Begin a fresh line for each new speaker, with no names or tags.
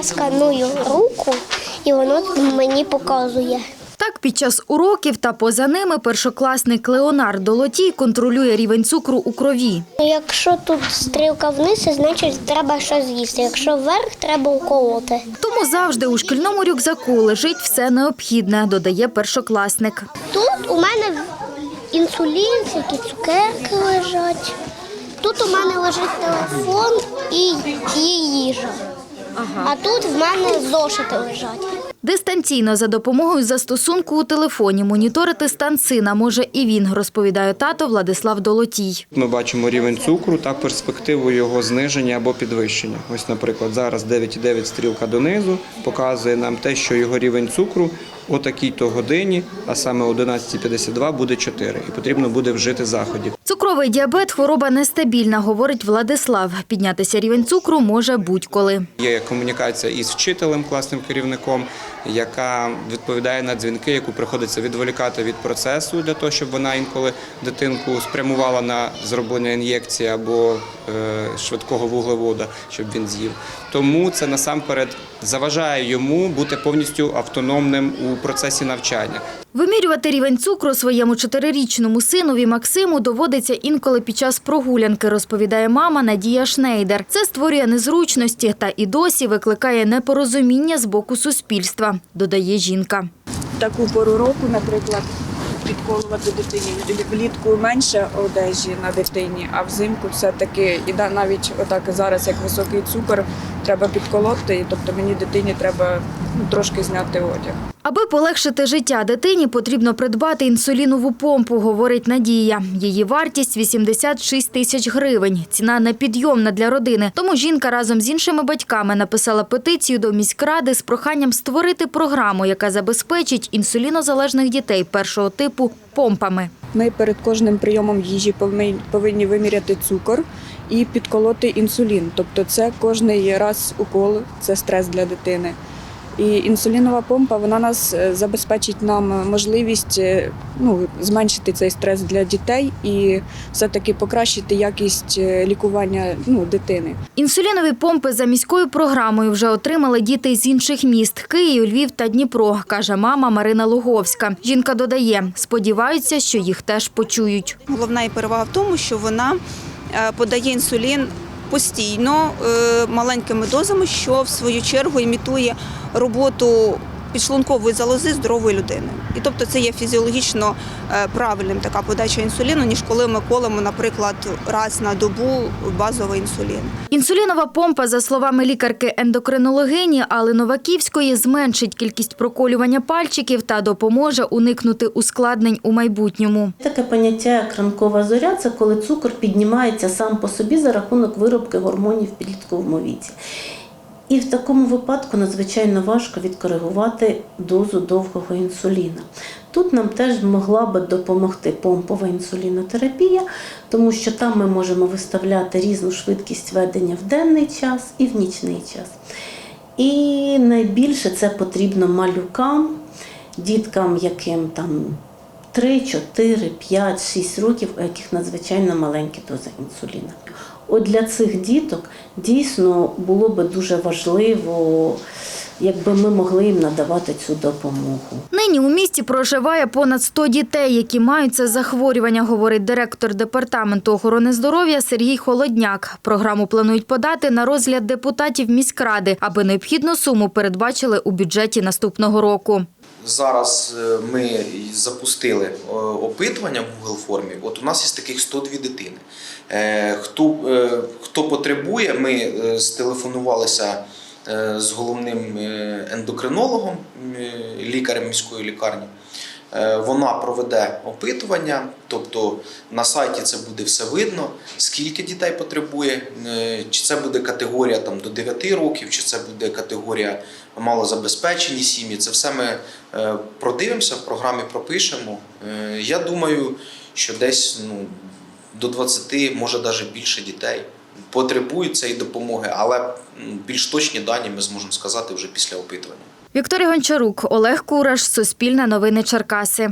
я сканую руку, і воно мені показує.
Так, під час уроків та поза ними першокласник Леонардо Лотій контролює рівень цукру у крові.
Якщо тут стрілка вниз, значить треба щось з'їсти. Якщо вверх, треба уколоти.
Тому завжди у шкільному рюкзаку лежить все необхідне, додає першокласник.
Тут у мене інсулін, всякі цукерки лежать. Тут у мене лежить телефон і їжа. А тут в мене зошити лежать.
Дистанційно за допомогою застосунку у телефоні моніторити стан сина може і він, розповідає тато Владислав Долотій.
Ми бачимо рівень цукру та перспективу його зниження або підвищення. Ось, наприклад, зараз 9,9 стрілка донизу показує нам те, що його рівень цукру о такій-то годині, а саме о 11.52 буде 4, і потрібно буде вжити заходів.
Цукровий діабет – хвороба нестабільна, говорить Владислав. Піднятися рівень цукру може будь-коли.
Є комунікація із вчителем, класним керівником, яка відповідає на дзвінки, яку приходиться відволікати від процесу для того, щоб вона інколи дитинку спрямувала на зроблення ін'єкції або е, швидкого вуглевода, щоб він з'їв. Тому це насамперед заважає йому бути повністю автономним у процесі навчання.
Вимірювати рівень цукру своєму чотирирічному синові Максиму доводиться інколи під час прогулянки, розповідає мама Надія Шнейдер. Це створює незручності та і досі викликає непорозуміння з боку суспільства, додає жінка.
Таку пору року, наприклад, підколувати дитині влітку менше одежі на дитині, а взимку все-таки і навіть отак зараз, як високий цукор, треба підколоти, тобто мені дитині треба трошки зняти одяг.
Аби полегшити життя дитині, потрібно придбати інсулінову помпу, говорить Надія. Її вартість – 86 тисяч гривень. Ціна непідйомна для родини. Тому жінка разом з іншими батьками написала петицію до міськради з проханням створити програму, яка забезпечить інсулінозалежних дітей першого типу помпами.
Ми перед кожним прийомом їжі повинні- виміряти цукор і підколоти інсулін. Тобто це кожний раз укол, це стрес для дитини. І інсулінова помпа вона нас е, забезпечить нам можливість е, ну, зменшити цей стрес для дітей і все-таки покращити якість е, лікування ну, дитини.
Інсулінові помпи за міською програмою вже отримали діти з інших міст – Київ, Львів та Дніпро, каже мама Марина Луговська. Жінка додає, сподіваються, що їх теж почують.
Головна перевага в тому, що вона подає інсулін постійно е, маленькими дозами, що в свою чергу імітує роботу підшлункової залози здорової людини. І тобто це є фізіологічно е, правильним така подача інсуліну, ніж коли ми колемо, наприклад, раз на добу базовий інсулін.
Інсулінова помпа, за словами лікарки-ендокринологині Алли Новаківської, зменшить кількість проколювання пальчиків та допоможе уникнути ускладнень у майбутньому.
Таке поняття як ранкова зоря це коли цукор піднімається сам по собі за рахунок виробки гормонів в підлітковому віці. І в такому випадку надзвичайно важко відкоригувати дозу довгого інсуліна. Тут нам теж могла би допомогти помпова інсулінотерапія, тому що там ми можемо виставляти різну швидкість ведення в денний час і в нічний час. І найбільше це потрібно малюкам, діткам, яким там 3, 4, 5, 6 років, у яких надзвичайно маленькі дози інсуліна. От для цих діток дійсно було би дуже важливо, якби ми могли їм надавати цю допомогу.
Нині у місті проживає понад 100 дітей, які мають це захворювання, говорить директор департаменту охорони здоров'я Сергій Холодняк. Програму планують подати на розгляд депутатів міськради, аби необхідну суму передбачили у бюджеті наступного року.
Зараз е, ми запустили е, опитування в Google формі. От у нас із таких 102 дитини. Е, Хто, хто потребує, ми стелефонувалися з головним ендокринологом, лікарем міської лікарні. Е, Вона проведе опитування, тобто на сайті це буде все видно, скільки дітей потребує, е, чи це буде категорія там, до 9 років, чи це буде категорія малозабезпечені сім'ї. Це все ми е, продивимося, в програмі пропишемо. Я думаю, що десь ну, до 20, може навіть більше дітей потребують цієї допомоги, але більш точні дані ми зможемо сказати вже після опитування.
Вікторія Гончарук, Олег Кураш, Суспільне новини Черкаси.